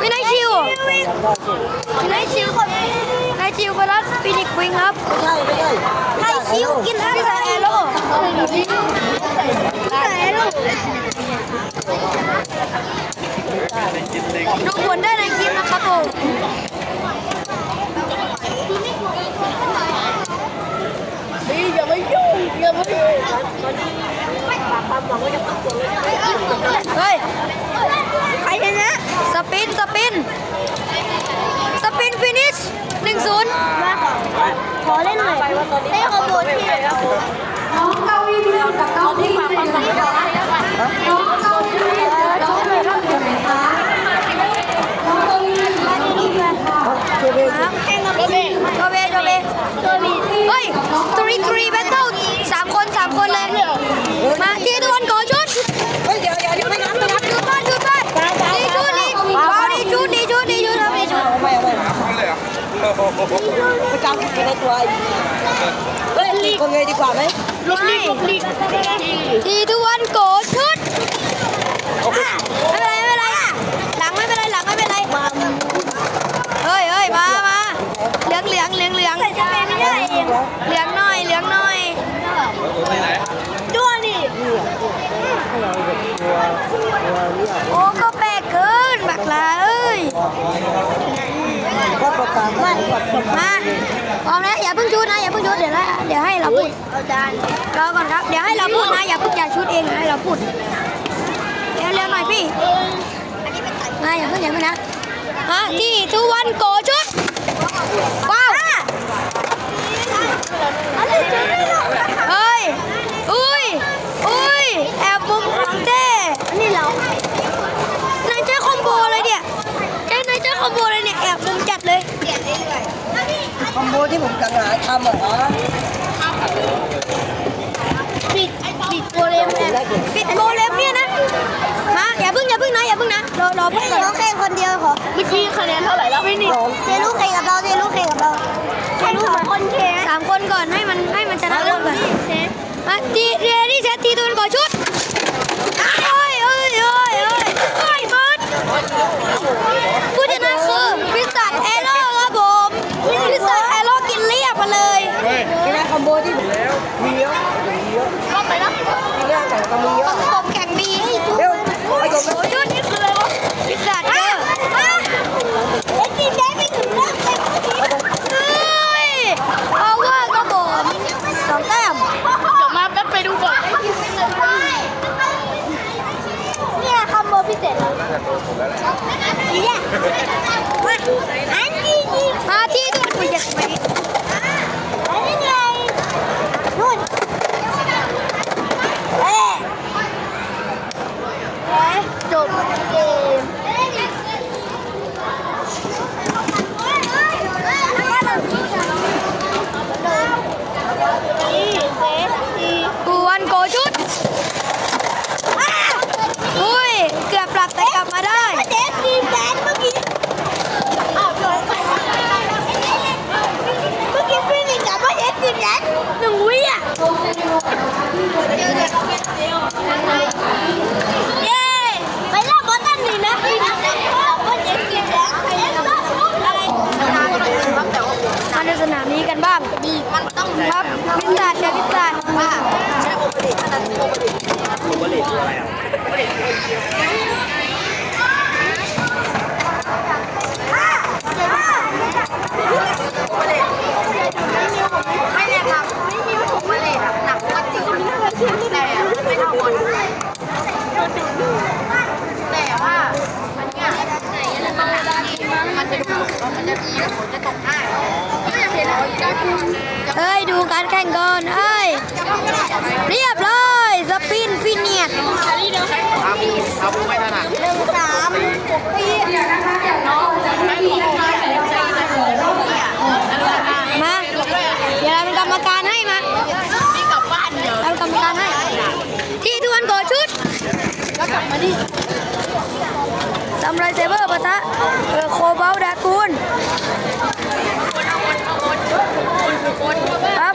ไม่ได้ชิวไม่ได้ชิวคนนายชิวคนละฟินิกวิงครับไม่ใช่ไม่ใช่นายชิวกินแล้วพี่สายแอโร่พี่สายแอโร่ดูผลได้ในคลิปนะครับผม นี่อย่ามายุ่งอย่ามายุ่ง เฮ้ยใครชนะสปินสปินสปินฟินิช หนึ่งศูนย์ขอเล่นหน่อยให้ขบวนที่น้องเก้าอี้เรื่องกับเก้าอี้เป็นยังไงคะน้องเก้าอี้เรื่องกับเก้าอี้เป็นยังไงคะน้องเก้าอี้เรื่องกับเก้าอี้เป็นค่ะ ช่วยพี่ ครับแข่งกับโจเบโจเบโจเบโจเบเฮ้ยทรีทรีแบทเทิลสามคนสามคนเลย มาที่ตะวันก่อชุด เฮ้ยเดี๋ยวเดี๋ยวไม่นับไม่นับ ชุดบ้านชุดบ้านดีชุดดีเอาดีชุดดีชุดดีชุดครับดีชุด เอาไม่เอาไม่ ประจำกินในตัวเฮ้ยลีกคนเลยดีกว่าไหมลุกลีลุกลีทุกวันโกอชุดอะไม่เป็นไรไม่เป็นไรหลังไม่เป็นไรหลังไม่เป็นไรเฮ้ยเฮ้ยมามาเหลืองเหลืองเหลืองเหลืองใส่จะเป็นไม่ได้เองเหลืองหน่อยเหลืองหน่อยด้วนดิ โอ้ก็แปลกเกินบักลาเอ้ย ก็ประกาศว่า มาพร้อมแล้วอย่าเพิ่งชุดนะอย่าเพิ่งชุดเดี๋ยวนะเดี๋ยวให้เราพูดรอก่อนครับเดี๋ยวให้เราพูดนะอย่าเพิ่งจะชุดเองให้เราพูดเร็วๆหน่อยพี่มาอย่าเพิ่งอย่าเพิ่งนะฮะที่ทุกวันโกชุดว้าวเฮ้ยอุ้ยอุ้ยแอบมุมของเจ้นี่เรา นายใช้คอมโบเลยเนี่ยใช้นายใช้คอมโบเลยเนี่ยแอบมุมจัดเลย ค อมโบที่ผมกำลังหาทำเหรอปิดปิดโบเลมแอบปิดโบเลมเนี่ยนะมาอย่าเพิ่งอย่าเพิ่งนะอย่าเพิ่งนะรอรอเพิ่งก่อนน้องแข่งคนเดียวขอเมื่อกี้คะแนนเท่าไหร่แล้วไม่นี่เจลูกแข่งกับเราเจลูกแข่งกับเราแค่สองคนแค่สามคนก่อนให้มันให้มันชนะก่อนมาทีเรียนี่เซตทีตัวก่อนชุดโอ้ยโอ้ยโอ้ยโอ้ยโอ้ยบอสผู้ชนะคือพิซซ่าแอโร่ครับผมพิซซ่าแอโร่กินเรียบมาเลย ใช่ไหมคอมโบที่ มีเยอะมีเยอะก็ไปนนะมีเยอะแต่ก็มีเยอะตบแข่งมีเร็วไปจบโอ้ชุดนี่คืออะไรวะพิซซ่าเจอเอ็นดีได้ไม่ถึงเรื่องเลยเฮ้ยเอาว่าครับผมสองแต้มเดี๋ยวมาแป๊บไปดูก่อนเนี่ยคอมโบพิเศษแล้วเนี่ยมาอันนี้มาที่ตัวคุยกันไหมอันนี้ไงนู่นเอ๊ะเอ๊ะจบเกมกวนโกชุด อุ้ย เกือบปรับแต่กลับมาได้เจ๊กินแดนเมื่อกี้อ้าวโดนไปเมื่อกี้พี่หนิงกับว่าเจ๊กินแดนหนึ่งวิอะเย้ไปเล่นบอลตันหนึ่งนะว่าเจ๊กินแดนไปเล่นอะไรมาในสนามนี้กันบ้างมันต้องครับพิศาจเจอพิศาจว่า ใช้โอเปอเรตอันนั้นโอเปอเรต ไม่เนี่ยครับไม่มีถุงมาเลยครับหนักก็จริงแต่ไม่เท่าบ อลแต่ว่ามันเนี่ยมันมันจะดูมันจะดีแล้วฝนจะตกได้ก็ยังเห็นเราจะดูเฮ้ย ดูการแข่งก่อนเฮ้ย เรียบร้อยสปินฟินเนียด ครับครับไม่ถนัด หนึ่งสามปี เดี๋ยวนะคะเดี๋ยวน้องจะไม่มีใครแต่ละคนเลย มา เดี๋ยวเราเป็นกรรมการให้มา นี่กลับบ้านเดี๋ยว เราเป็นกรรมการให้ ที่ทวนโกอชุด แล้วกลับมา ดิซามไรเซเบอร์ปะทะเออโคเบลดากูนครับ